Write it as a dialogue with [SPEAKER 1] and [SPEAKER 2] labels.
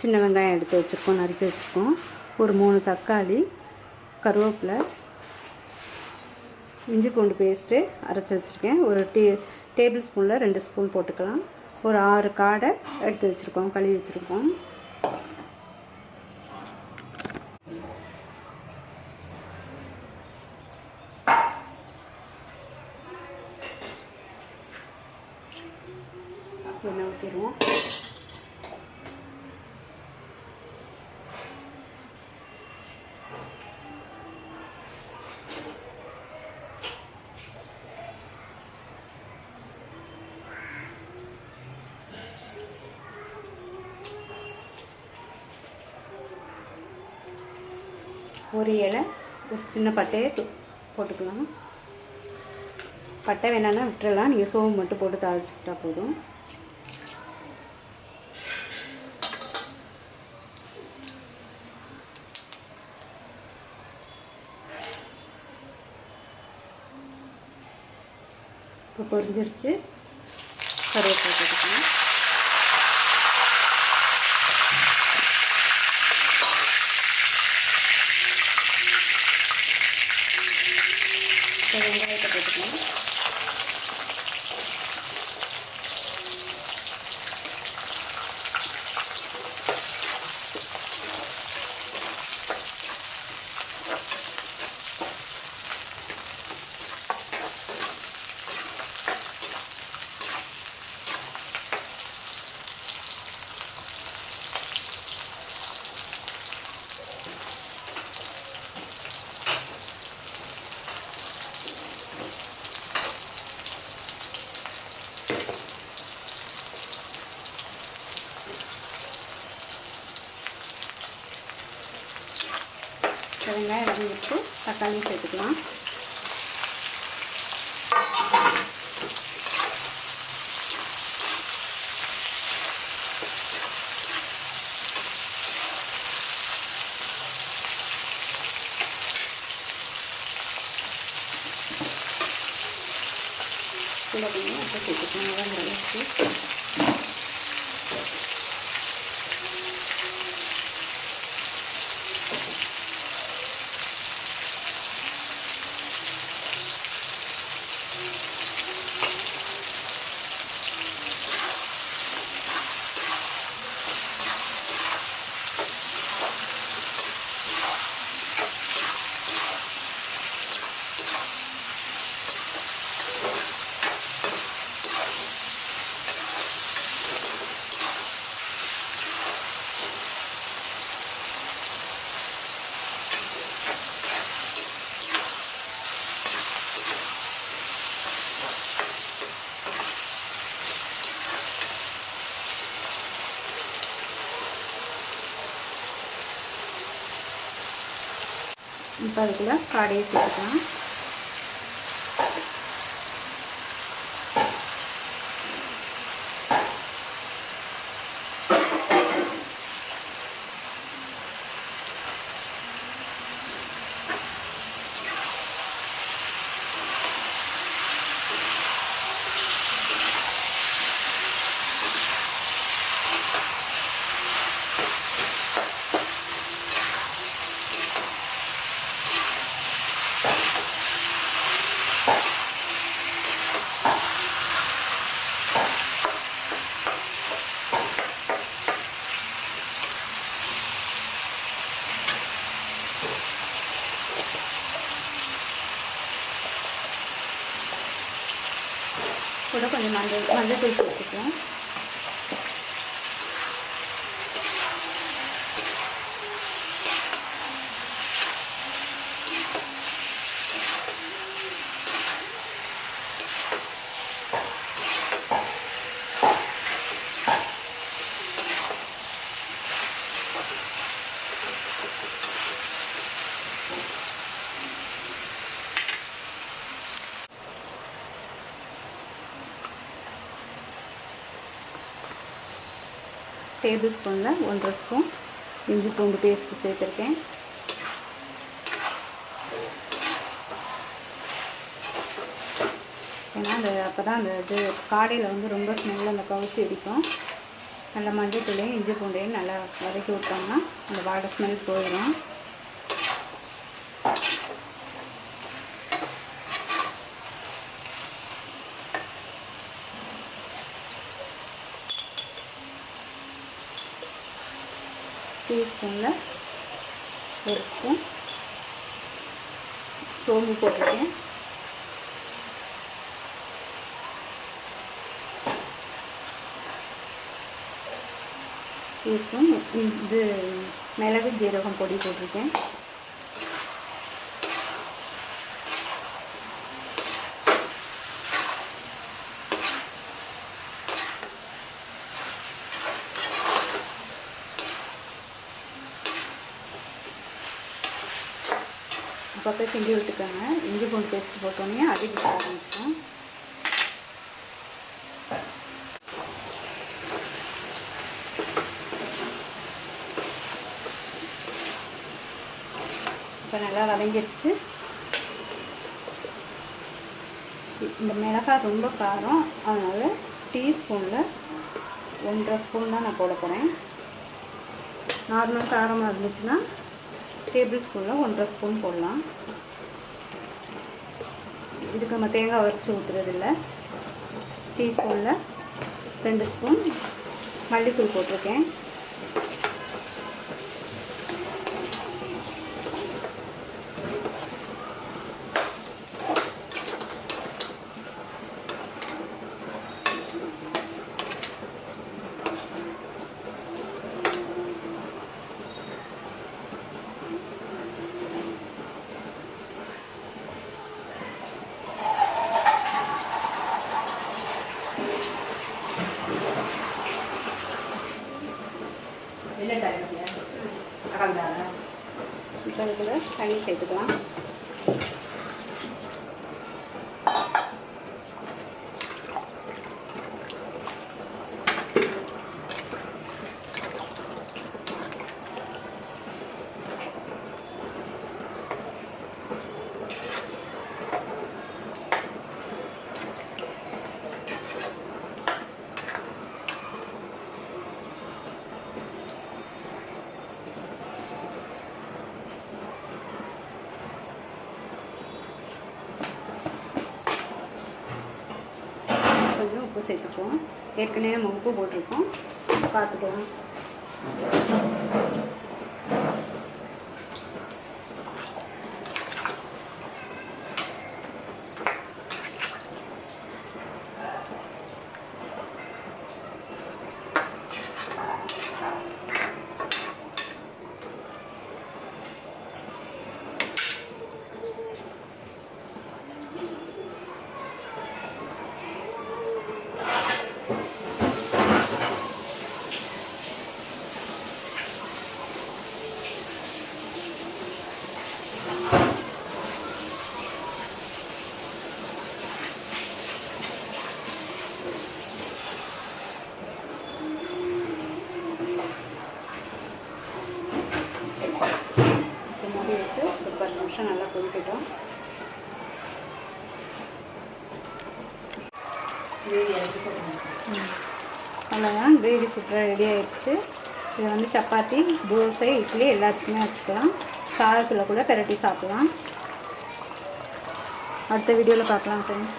[SPEAKER 1] சின்ன வெங்காயம் எடுத்து வச்சுருக்கோம் நறுக்கி வச்சுருக்கோம். ஒரு மூணு தக்காளி கருவேப்பிலை இஞ்சி பூண்டு பேஸ்ட்டு அரைச்சி வச்சுருக்கேன். ஒரு டீ டேபிள் ஸ்பூனில் ரெண்டு ஸ்பூன் போட்டுக்கலாம். ஒரு ஆறு காடை எடுத்து வச்சுருக்கோம் கழுவி வச்சுருக்கோம். ஒரு இலை ஒரு சின்ன பட்டையை போட்டுக்கலாம். பட்டை வேணான்னா விட்டுறலாம். நீங்கள் சோம்பு மட்டும் போட்டு தாளிச்சுக்கிட்டா போதும். இப்போ பொரிஞ்சிருச்சு. கருவேப்பிலை போட்டுக்கலாம். இப்போ வெங்காயத்தை போட்டுக்கணும் வெங்காயம் வதங்கிட்டு தக்காளியும் சேர்த்துக்கலாம். கூட கொஞ்சம் அப்போ சேர்த்துக்கலாம். வதங்குற இப்போ அதுக்குள்ளே காடையை சேர்த்துக்கலாம். கொஞ்சம் மஞ்சள் மஞ்சள் தூள் சேர்த்துக்குவோம். டேபிள் ஸ்பூனில் ஒன்றரை ஸ்பூன் இஞ்சி பூண்டு பேஸ்ட்டு சேர்த்துருக்கேன். ஏன்னா அந்த அப்போ தான் அந்த இது காடையில் வந்து ரொம்ப ஸ்மெல் அந்த கவுச்சி அடிக்கும். நல்லா மஞ்சள் தூளையும் இஞ்சி பூண்டையும் நல்லா வதக்கி விட்டோம்னா அந்த வாடை ஸ்மெல் போயிடும். டீஸ்பூனில் ஒரு ஸ்பூன் சோம்பு போட்டிருக்கேன். டீஸ்பூன் இது மிளகு ஜீரகம் பொடி போட்டிருக்கேன். அப்பப்போ கிண்டி விட்டுக்கோங்க. இஞ்சி பூண்டு பேஸ்ட் போட்டோன்னே அதிக ஆரம்பிச்சிடும். இப்போ நல்லா வதங்கிடுச்சு. இந்த மிளகாய் ரொம்ப காரம் அதனால் டீஸ்பூனில் ஒன்றரை ஸ்பூன் தான் நான் போட போகிறேன் நார்மல் காரமாக இருந்துச்சுன்னா டேபிள் ஸ்பூனில் ஒன்றரை ஸ்பூன் போடலாம். இதுக்கு நம்ம தேங்காய் உரைச்சி ஊற்றுறதில்ல டீஸ்பூனில் ரெண்டு ஸ்பூன் மல்லித்தூள் போட்டிருக்கேன். இப்போ இதில் தண்ணி சேர்த்துக்கலாம் கொஞ்சம் உப்பு சேர்த்துக்குவோம். ஏற்கனவே நம்ம உப்பு போட்டிருக்கோம். பார்த்துக்கலாம் இப்போ மூடி வச்சு ஒரு பத்து நிமிஷம் நல்லா கொதிக்கட்டும் அவ்வளோதான் கிரேவி சூப்பராக ரெடி ஆயிடுச்சு. இதை வந்து சப்பாத்தி தோசை இட்லி எல்லாத்துக்குமே வச்சுக்கலாம். சாதத்தில் கூட பெரட்டி சாப்பிட்லாம். அடுத்த வீடியோவில் பார்க்கலாம் ஃப்ரெண்ட்ஸ்